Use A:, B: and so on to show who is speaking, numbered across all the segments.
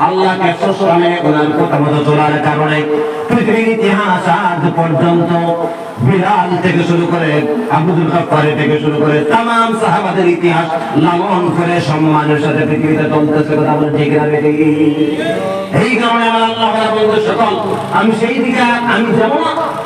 A: আল্লাহকে সশ্রমে গোলাম প্রথমত তোলার কারণে পৃথিবীর ইতিহাস আজ পর্যন্ত বিলাল থেকে শুরু করে আবুদুল কাফারি থেকে শুরু করে তাম সাহাবাদের ইতিহাস লালন করে সম্মানের সাথে পৃথিবীতে চলতেছে কথা বলে ঠিক না এই কারণে আমার আল্লাহ সকল, আমি সেই দিকে, আমি যাব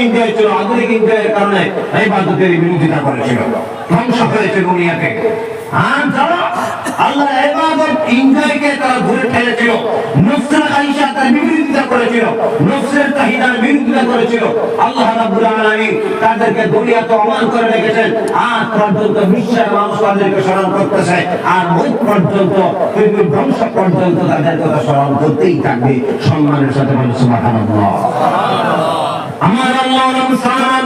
A: তাদের যুগে আধুনিক এনজয় ছিল। আধুনিক এনজয়ের কারণে এই বাধ্যতের বিরোধিতা করেছিল। ধ্বংস হয়েছে দুনিয়াতে মানুষ ধ্বংস পর্যন্ত তাদের কথা স্মরণ করতেই থাকবে। সম্মানের সাথে বলে সুবহানাল্লাহ। আমার আল্লাহ সালাম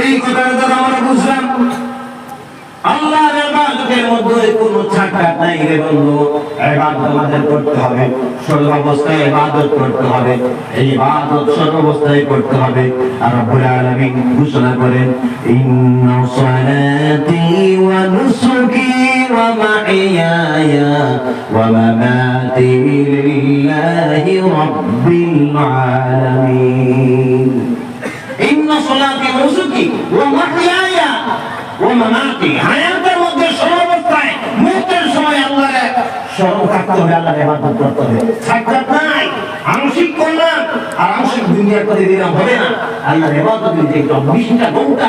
A: এই কথাটা দ্বারা আমরা বুঝলাম আল্লাহ মধ্যে কোনো ছাড়খাট নাই রে বন্ধু। ইবাদত আমাদের করতে হবে। সর্ব অবস্থায় ইবাদত করতে হবে। এই ইবাদত সর্ব অবস্থায় করতে হবে। আর রব্বুল আলামিন ঘোষণা করেন, ইন্না সালাতি ওয়া নুসুকি ওয়া মাহিয়ায়া ওয়া মামাতি লিল্লাহি রাব্বিল আলামিন। ইন্না সালাতি ওয়া নুসুকি ওয়া মাহিয়ায়া ও মামাতি। সর্বাবস্থায় মুহূর্তের আল্লাহর স্মরণ থাকতে হবে আল্লাহর ইবাদত করতে হবে। সাক্ষাৎ নাই আংশিক করলাম আর আংশিক দুনিয়ার করে দিলাম হবে না। আল্লাহর ইবাদত যদি একটু ঘণ্টা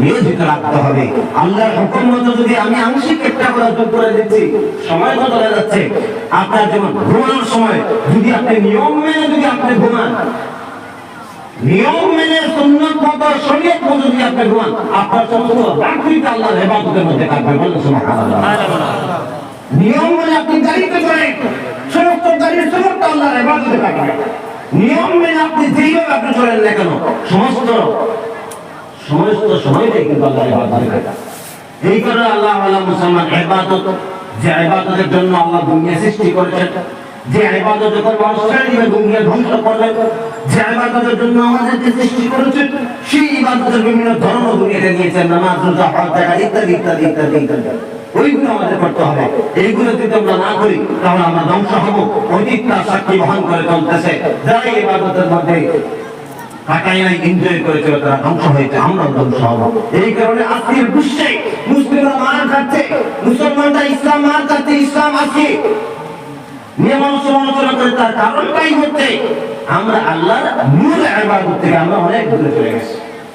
A: নিয়োজিত রাখতে হবে। আল্লাহর হুকুম মতো যদি আমি আংশিক একটা করে যোগ করে দিচ্ছি সময় তো চলে যাচ্ছে? আপনার যেমন ঘুমানোর সময় যদি আপনি নিয়ম মেনে যদি আপনি ঘুমান নিয়ম মেনে সুন্নত মতো শরীয়ত মতো যদি আপনি ঘুমান আপনার সমস্ত রাত্রিতে আল্লাহর মধ্যে কাটবে বলেন সুবহানাল্লাহ। নিয়ম মেনে আপনি করেন সমস্ত সমস্ত নিয়ম আপনি যেইভাবে আপনি না কেন, সমস্ত সমস্ত কিন্তু এই কারণে আল্লাহ আল্লাহ মুসলমান হেফাজত যে হেফাজতের জন্য আল্লাহ দুনিয়া সৃষ্টি করেছেন, যে যখন মানুষ ছেড়ে দিবে, দুনিয়া ধ্বংস করবে, যে ইবাদতের জন্য আমাদেরকে সৃষ্টি করেছেন, সেই ইবাদতের বিভিন্ন ধর্ম দুনিয়াতে নিয়েছেন, নামাজ ইত্যাদি ইত্যাদি ইত্যাদি ইত্যাদি। ওইগুলো আমাদের করতে হবে। এইগুলো যদি আমরা না করি, তাহলে আমরা ধ্বংস হব। অতীতটা সাক্ষী বহন করে চলতেছে। যারা এই ইবাদতের মধ্যে তারা কারণে মার ইসলাম তার আমরা আল্লাহর মূল ইবাদত থেকে আমরা অনেক দূরে চলে গেছি।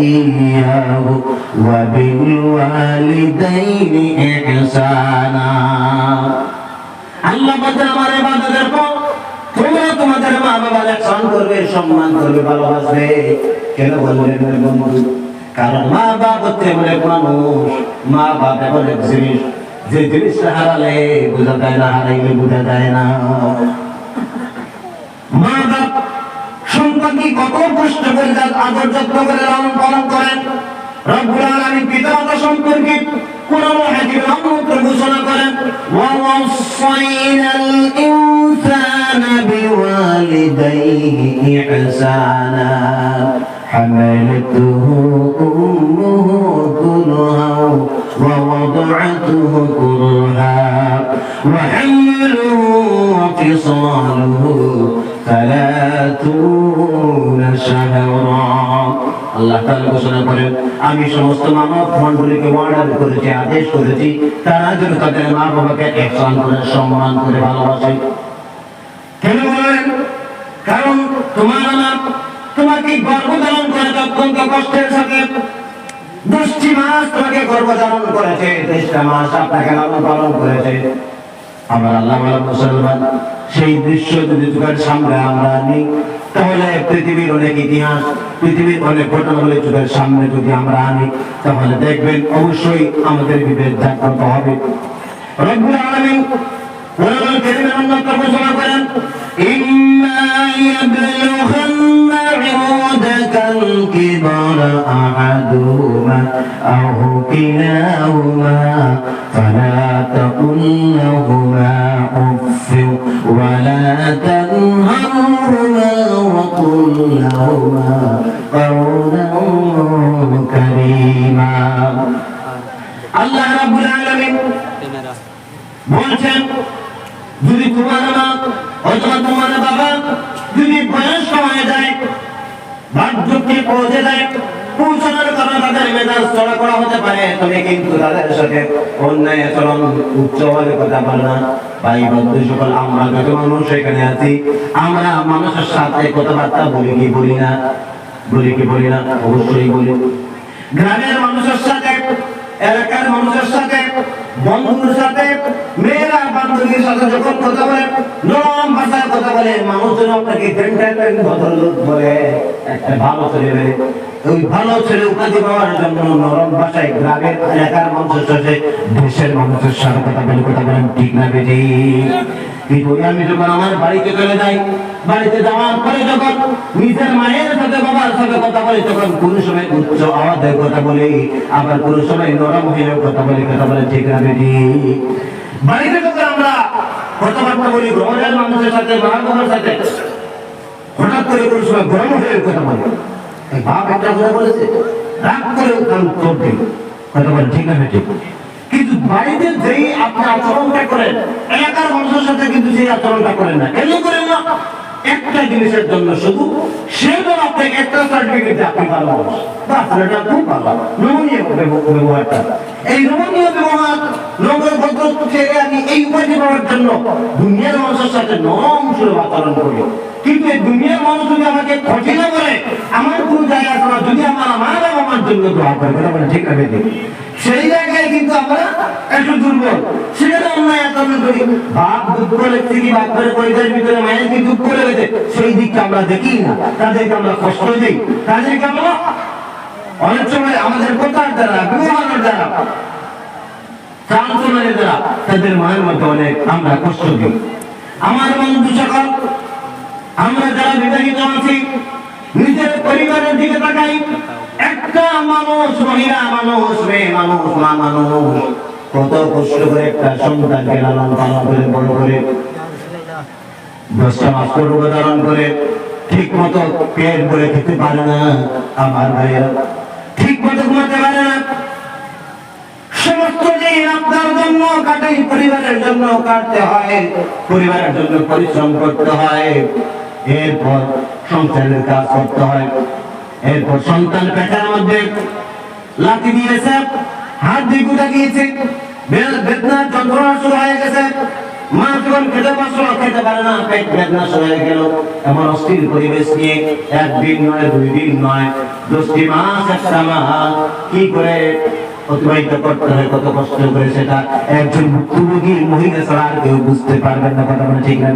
A: إياه وبالوالدين إحسانا আল্লাহ বলতে আমার ইবাদতের পর তোমরা তোমাদের মা বাবার একসন করবে সম্মান করবে ভালোবাসবে কেন বললেন রে বন্ধু কারণ মা বাপ হচ্ছে এমন এক মানুষ মা বাপ এমন এক জিনিস যে জিনিসটা হারালে বোঝা যায় না হারাইলে বোঝা যায় না মা বাপ পাখি কত কষ্ট করে তার আদর যত্ন করে লালন পালন করেন রব্বুল আলামিন সম্পর্কে ঘোষণা করেন। আমি সমস্ত মানব মণ্ডলীকে অর্ডার করেছি, আদেশ করেছি। তারা যেন তাদের মা বাবাকে একসান করে, সম্মান করে ভালোবাসে। কেন বলেন? কারণ তোমার তোমাকে গর্ভধারণ অত্যন্ত কষ্টের সাথে। মাস তোমাকে গর্ভধারণ করেছে। মাস আপনাকে লালন পালন করেছে। আল্লাহ মুসলমান, সেই দৃশ্য যদি চোখের সামনে আমরা আনি তাহলে পৃথিবীর অনেক ইতিহাস, পৃথিবীর অনেক ঘটনাগুলি চোখের সামনে যদি আমরা আনি, তাহলে দেখবেন অবশ্যই আমাদের বিবেক জাগ্রত হবে। রব্বুল আলামিন করেন ইম্মা ইয়াবলুগান্না عندك الكبر أحدهما أو كلاهما فلا تقل لهما أف ولا تنهرهما وقل لهما قولا كريما الله رب العالمين বলছেন যদি তোমার মা অথবা তোমার বাবা যদি বয়স হয়ে যায়, বার্ধক্যে পৌঁছে যায় আমরা মানুষের সাথে কথাবার্তা বলি কি বলি না? বলি কি বলি না? অবশ্যই বলি। গ্রামের মানুষের সাথে, এলাকার মানুষের সাথে, বন্ধুর সাথে, মেয়েরা বান্ধবীর সাথে যখন কথা নরম ভাষায় কথা বলে মানুষজন আমি যখন আমার বাড়িতে চলে যাই, বাড়িতে যাওয়ার পরে যখন নিজের মায়ের সাথে, বাবার সাথে কথা বলি, তখন কোনো সময় উচ্চ কথা বলি, আবার কোনো সময় নরম হয়ে কথা বলি, কথা বলে, ঠিক না বেটি? বাড়িতে কথাবার্তা বলি গ্রহণের মানুষের সাথে মা বাবার সাথে, হঠাৎ করে কোনো গরম হয়ে কথা বলি। এই বাপ একটা বলেছে, রাগ করে কান ঠিক আছে কিন্তু বাড়িতে যেই আপনি আচরণটা করেন, এলাকার মানুষের সাথে কিন্তু সেই আচরণটা করেন না। কেন করেন না? একটা জিনিসের জন্য শুধু, সে যেন আপনাকে একটা সার্টিফিকেট আপনি ভালো মানুষ। বা ছেলেটা খুব ভালো। নমনীয় এই নমনীয় ব্যবহার আমি এই উপাধি পাওয়ার জন্য দুনিয়ার মানুষের সাথে নরম সুরে আচরণ করি। কিন্তু এই দুনিয়ার মানুষ যদি আমাকে কঠিন করে, আমার কোন জায়গা না। যদি আমার আমার আমার জন্য দোয়া করে, কথা বলে ঠিক আছে সেই জায়গায় কিন্তু আমরা একটু দুর্বল। সেখানে অন্যায় আচরণ করি, বাপ দুঃখ করে বাপ করে পরিবারের ভিতরে মায়ের কি দুঃখ করে সেই দিকটা আমরা দেখি না। তাদেরকে আমরা কষ্ট দিই। তাদেরকে আমরা অনেক সময় আমাদের কথার দ্বারা ব্যবহারের দ্বারা দ্বারা তাদের মনের মধ্যে অনেক আমরা কষ্ট দিই। আমার সকল আমরা যারা বিবাহিত আছি, নিজের পরিবারের দিকে তাকাই, একটা মানুষ মহিলা মানুষ, মেয়ে মানুষ, মা মানুষ। কত কষ্ট করে একটা সন্তানকে লালন পালন করে, বড় করে। ধারণ করে, ঠিক মতো পেট ভরে খেতে পারে না আমার ভাইয়েরা। ঠিক মতো ঘুমাতে পারে না। পরিবারের জন্য পরিশ্রম করতে হয়। এরপর সংসারের কাজ করতে হয়। এরপর সন্তান পেটার মধ্যে লাঠি দিয়েছে, হাত দিয়ে গুটা গিয়েছে বেদনা, যন্ত্রণা শুরু হয়ে গেছে। একদিন নয় দুই দিন নয় কি করে হয়, কত কষ্ট করে সেটা একজন মহিলা ছাড়া কেউ বুঝতে পারবেন না, কথা বলে ঠিক না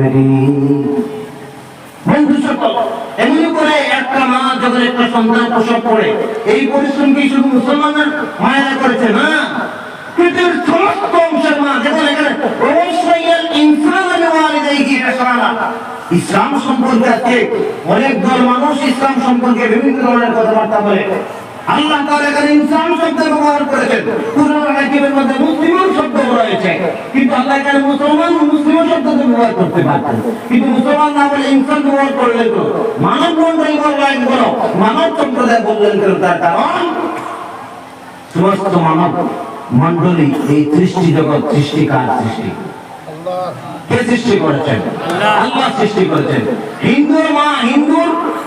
A: এমনি করে একটা মা যখন একটা সন্তান প্রসব করে, এই পরিশ্রম কি শুধু মায়েরা করেছে না? পৃথিবীর সমস্ত অংশের মা, যেমন এখানে ইসলাম সম্পর্কে আজকে অনেক দল মানুষ ইসলাম সম্পর্কে বিভিন্ন ধরনের কথাবার্তা বলে। আল্লাহ তাআলা এখানে ইনসান শব্দ ব্যবহার করেছেন। কুরআন হাকিমের মধ্যে মুসলিম শব্দ রয়েছে। কিন্তু আল্লাহ এখানে মুসলমান মুসলিম শব্দ ব্যবহার করতে পারতেন। কিন্তু মুসলমান না বলে ইনসান ব্যবহার করলেন তো মানব মন্ডলী বললেন কেন মানব সম্প্রদায় বললেন কেন তার কারণ? সমস্ত মানব মন্ডলী এই সৃষ্টি জগৎ সৃষ্টি কার সৃষ্টি? কে সৃষ্টি করেছেন? আল্লাহ সৃষ্টি করেছেন। হিন্দুর মা হিন্দুর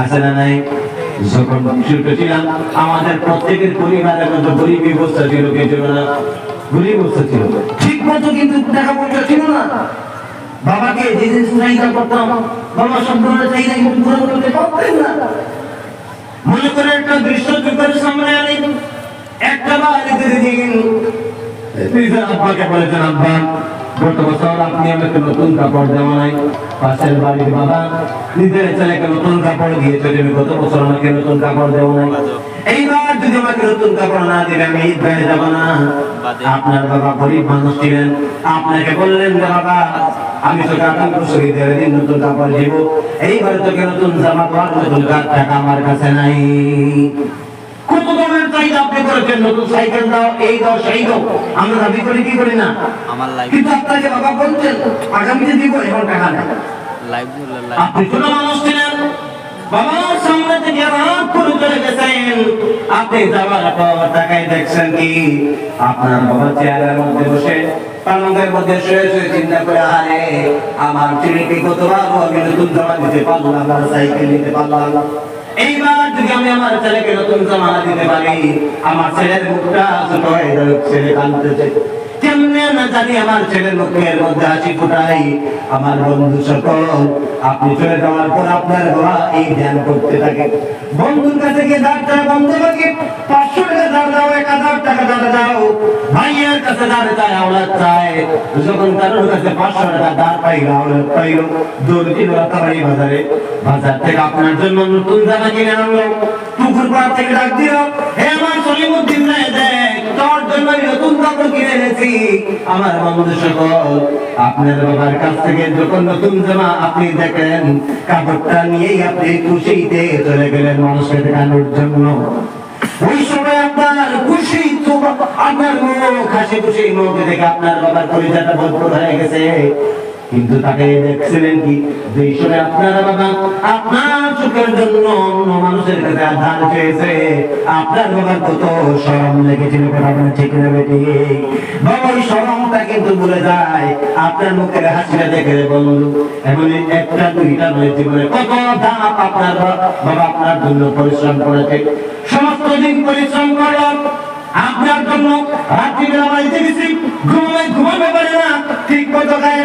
A: আছে না নাই? আমাদের প্রত্যেকের পরিবারের মধ্যে গরিব অবস্থা ছিল কে ছিল না, গরিব অবস্থা ছিল। ঠিক মতো কিন্তু টাকা পয়সা ছিল না। বাবাকে যে চাহিদা করতাম, বাবা ধরনের চাহিদা কিন্তু করতে পারতেন না। মনে করে একটা দৃশ্য চোখের সামনে আনি। একটা দিন নিজের আব্বাকে বলেছেন আব্বা গত বছর আপনি আমাকে নতুন কাপড় দেওয়া নাই পাশের বাড়ির বাবা নিজের ছেলেকে নতুন কাপড় দিয়েছে তুমি গত বছর আমাকে নতুন কাপড় দেওয়া নাই এইবার যদি আমাকে নতুন কাপড় না দিলে আমি আপনার বাবা গরিব মানুষ ছিলেন। আপনাকে বললেন শহীদের দিন নতুন কাপড় দিব। এইবার তোকে নতুন টাকা আমার কাছে নাই। কত ধরনের চাহিদা আপনি করেছেন নতুন সাইকেল দাও এই দাও সেই দাও। আমরা দাবি করি কি করি না? কিন্তু আপনাকে বাবা বলছেন আগামীতে দিব এখন টাকা নেই। আপনি ছোট মানুষ ছিলেন? বাবার সামনে থেকে রাত করে চলে গেছেন। আপনি যাওয়ার পর তাকাই দেখছেন কি? আপনার বাবা চেয়ারের মধ্যে বসে পালঙ্গের মধ্যে শুয়ে শুয়ে চিন্তা করে আরে আমার ছেলেকে কতবার আমি নতুন জামা দিতে পারলাম আমার সাইকেল নিতে পারলাম এইবার যদি আমি আমার ছেলেকে নতুন জামানা দিতে পারি, আমার ছেলের মুখটা ছোট হয়ে যাবে, ছেলে কাঁদতেছে কেমনে না জানি আমার ছেলের মুখের মধ্যে হাসি ফুটাই। আমার বন্ধু সকল, আপনি আপনার জন্য নতুন জামা কিনে আনলো। পুকুর পাড় থেকে ডাক দিল, হে আমার সলিমুদ্দিন তোর জন্য নতুন কাপড় কিনে এনেছি। আমার বন্ধু সকল, আপনার বাবার কাছ থেকে যখন নতুন জামা আপনি দেখেন, কাপড়টা নিয়েই আপনি খুশিতে চলে গেলেন মানুষকে দেখানোর জন্য। আপনার মুখ, হাসি খুশি মুখ দেখে আপনার বাবার পরিচয়টা ভরপুর হয়ে গেছে। কিন্তু তাকে দেখছিলেন কি? যে সময় আপনার বাবা আপনার সুখের জন্য অন্য মানুষের কাছে আধার চেয়েছে, আপনার বাবার কত শরম লেগেছিল বলে, ঠিক না বেটি? বাবা ওই কিন্তু ভুলে যায়, আপনার মুখের হাসিটা দেখে বন্ধু। এমন একটা দুইটা নয় জীবনে কত ধাপ আপনার বাবা আপনার জন্য পরিশ্রম করেছে। সমস্ত দিন পরিশ্রম করলাম আপনার জন্য রাত্রিবেলা বাড়িতে গেছি ঘুমাবে ঘুমাবে পারে না। ঠিক মতো গায়ে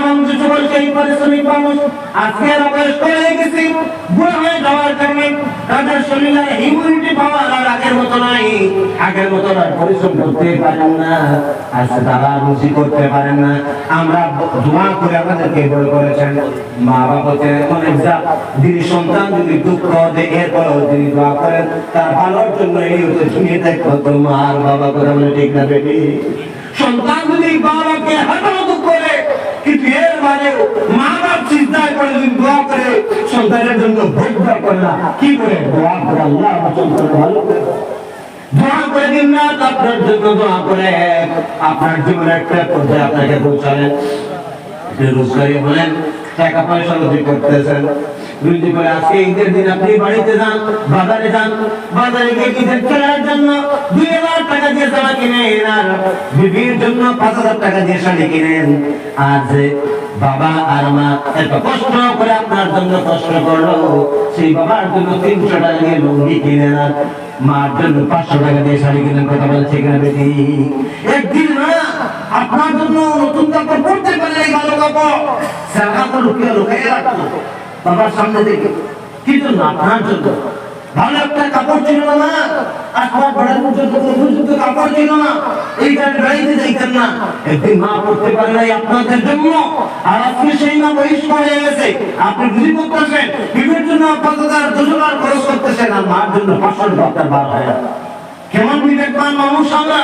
A: বন্ধু সকল সেই পরিশ্রমিক মানুষ আজকে বয়স হয়ে গেছি বুড়ো হয়ে যাওয়ার কারণে তাদের শরীরে ইমিউনিটি পাওয়ার আর আগের মতো নাই। আগের মতো আর পরিশ্রম করতে পারেন না আজকে তারা রুচি করতে পারেন না। আমরা দোয়া করে আমাদেরকে বড় করেছেন। মা বাবাকে অনেক যা যিনি সন্তান যদি দুঃখ যে এরপরেও তিনি দোয়া করেন, তার ভালোর জন্য এই হচ্ছে শুনিয়ে দেখো তোমার বাবা করে বলে ঠিক না বেটি। সন্তান যদি বাবাকে করে কিন্তু এর মাঝেও মা বাপ চিন্তায় করে যদি দোয়া করে, সন্তানের জন্য ভোট দোয়া করে না, কি করে? দোয়া করে আল্লাহ ভালো। দোয়া করে দিন না, আপনার জন্য দোয়া আপনার জীবনে একটা পর্যায়ে আপনাকে পৌঁছালেন। রোজগারি হলেন। বাবা আর মা এত কষ্ট করে আপনার জন্য কষ্ট করল, সেই বাবার জন্য তিনশো টাকা দিয়ে লুঙ্গি কিনেন আর মার জন্য পাঁচশো টাকা দিয়ে শাড়ি কিনেন। কথা বলছে কিনা বেটি? একদিন না আপনার জন্য নতুন কাপড় পরতে পারলে ভালো কাপড় তো লুকিয়ে লুকিয়ে বাবার সামনে থেকে কি জন্য? আপনার জন্য। আর আজকে সেই আপনি বুঝি জন্য মার জন্য কেমন বিবেকবান মানুষ আমরা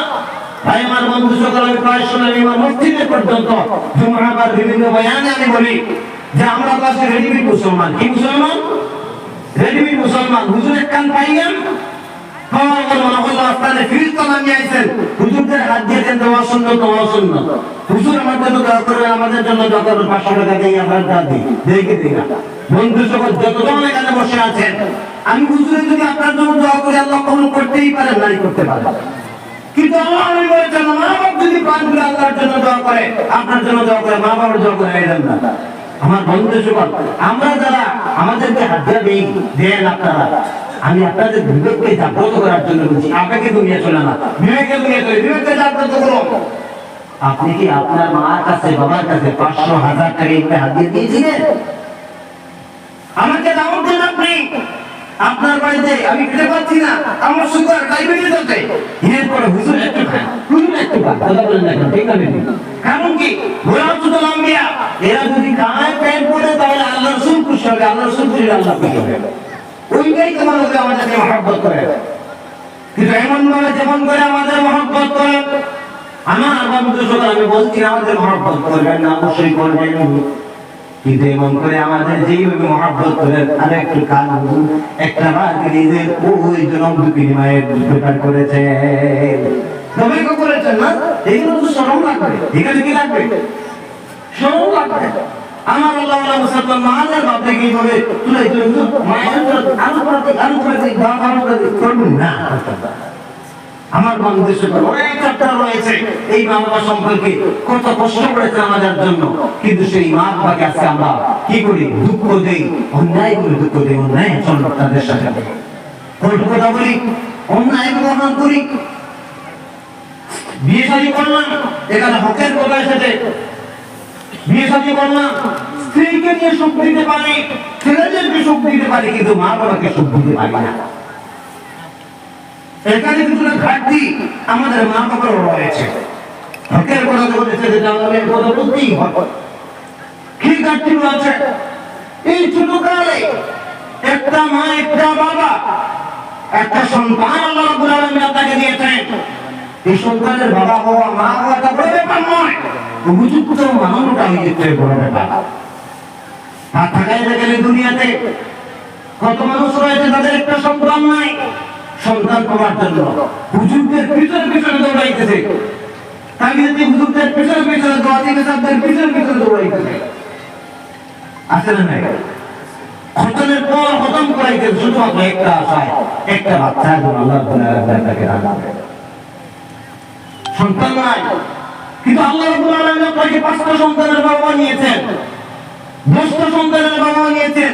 A: ভাই আমার বন্ধু সকল আমি প্রায় শুনে আমার মসজিদে পর্যন্ত জুমাবার বিভিন্ন বয়ানে আমি বলি যে আমরা তো আছি রেডিমেড মুসলমান। কি মুসলমান? রেডিমেড মুসলমান। হুজুর এক কান আছেন, আমি হুজুরের যদি আপনার জন্য করতেই পারেন, নাই করতে পারেন। কিন্তু আল্লাহ আমি বলেছেন মা যদি করে আল্লাহর জন্য দোয়া করে, আপনার জন্য দোয়া করে, মা বাবার না। আমার বন্ধু আমরা যারা আমাদেরকে দেই, দেন আপনারা। আমি আপনাদের বিবেককে জাগ্রত করার জন্য বলছি, আপনাকে দুনিয়া চলে না দুনিয়া চলে, বিবেককে জাগ্রত আপনি কি আপনার মার কাছে, বাবার কাছে পাঁচশো হাজার টাকা হাতিয়ে দিয়েছিলেন? আমাকে দাম দেন আপনি। আপনার বাড়িতে আমি খেতে পাচ্ছি না, আমার সুগার ডায়াবেটিস আছে। এরপরে হুজুর একটু খান হুজুর একটু খান কথা বলেন না কেন? ঠিক না কারণ কি? গোলাম শুধু লাম্বিয়া এরা যদি খায় পেট পড়ে তাহলে আল্লাহ রসুল খুশি হবে আল্লাহ রসুল খুশি আল্লাহ খুশি হবে। ওইটাই তোমার লোকে আমাদেরকে মহব্বত করে। কিন্তু এমন ভাবে যেমন করে আমাদের মহব্বত করে, আমার বন্ধু আমি বলছি আমাদের মহব্বত করবেন না, অবশ্যই করবেন। কিন্তু এমন করে আমাদের যেইভাবে মহাব্বত করে আর একটু কান একটা বার নিজের ওই জনম দুপিনি মায়ের ব্যাপার করেছে। আমার আল্লাহ মুসলমান মাহানের বাপে কি হবে তুলে না। আমার বাংলাদেশে অনেক চ্যাপ্টার রয়েছে এই মা বাবা সম্পর্কে কত কষ্ট করেছে আমাদের জন্য। কিন্তু সেই মা বাবাকে আজকে আমরা কি করি? দুঃখ দেই অন্যায় করে দুঃখ দেই অন্যায় চল তাদের সাথে। কথা বলি? অন্যায় গ্রহণ করি। বিয়ে শাদী করলাম এখানে হকের কথা এসেছে। বিয়ে শাদী করলাম স্ত্রীকে নিয়ে সুখ দিতে পারি ছেলেদেরকে সুখ দিতে পারি কিন্তু মা বাবাকে সুখ দিতে পারি না। এখানে কিছু না ঘাটতি আমাদের মা বাবার রয়েছে। হকের কথা বলেছে যে জানলামের কথা বলতেই কি ঘাটতি রয়েছে? এই ছোট একটা মা, একটা বাবা, একটা সন্তান আল্লাহ রাব্বুল আলামিন আপনাকে দিয়েছেন। এই সন্তানের বাবা হওয়া মা হওয়াটা বড় ব্যাপার নয়। উপযুক্ত মানুষটা হয়েছে বড় ব্যাপার আর থাকাই গেলে দুনিয়াতে কত মানুষ রয়েছে তাদের একটা সন্তান নাই। সন্তান পাওয়ার জন্য। হুজুরদের পিছনে পিছনে দৌড়াইতেছে। তাকে যদি হুজুরদের পিছনে পিছনে দোয়াতি কেসাবদের পিছনে পিছনে দৌড়াইতেছে। আছে না নাই? বাবা নিয়েছেন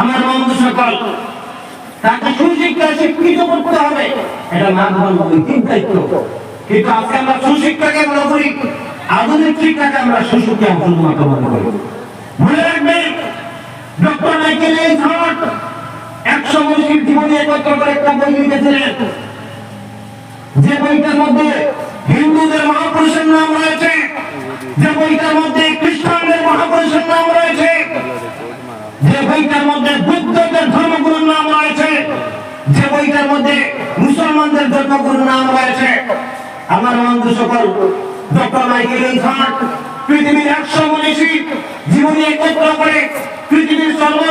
A: আমার বন্ধু সকল, তাকে সুশিক্ষা শিক্ষিত করতে হবে। এটা মা বাবার নৈতিক দায়িত্ব কিন্তু আজকে আমরা সুশিক্ষাকে মনে করি আধুনিক শিক্ষাকে আমরা সুশিক্ষা শুধুমাত্র মনে করি। মনে রাখবেন, ডক্টর মাইকেল এই ধরন একশো মনীষীর জীবনে একত্র করে একটা বই লিখেছিলেন। যে বইটার মধ্যে হিন্দুদের মহাপুরুষের নাম রয়েছে, যে বইটার মধ্যে খ্রিস্টানদের মহাপুরুষের নাম রয়েছে মধ্যে বুদ্ধদের ধর্মগুরুর নাম রয়েছে। যে বইটার মধ্যে মুসলমানদের ধর্মগুরুর নাম রয়েছে। আমার বন্ধু সকল, ডক্টর মাইকেল ইনসার্ট পৃথিবীর একশো মনীষী জীবনী একত্র করে পৃথিবীর ধর্ম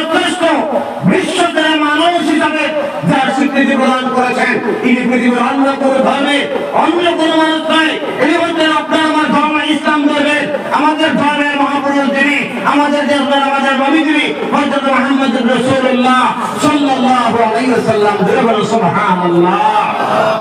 A: ইসলাম ধর্মের আমাদের ধর্মের মহাপুরুষ যিনি, আমাদের দেশের আমাদের নবীজি হযরত মুহাম্মদ রাসূলুল্লাহ সাল্লাল্লাহু আলাইহি ওয়াসাল্লাম সুবহানাল্লাহ।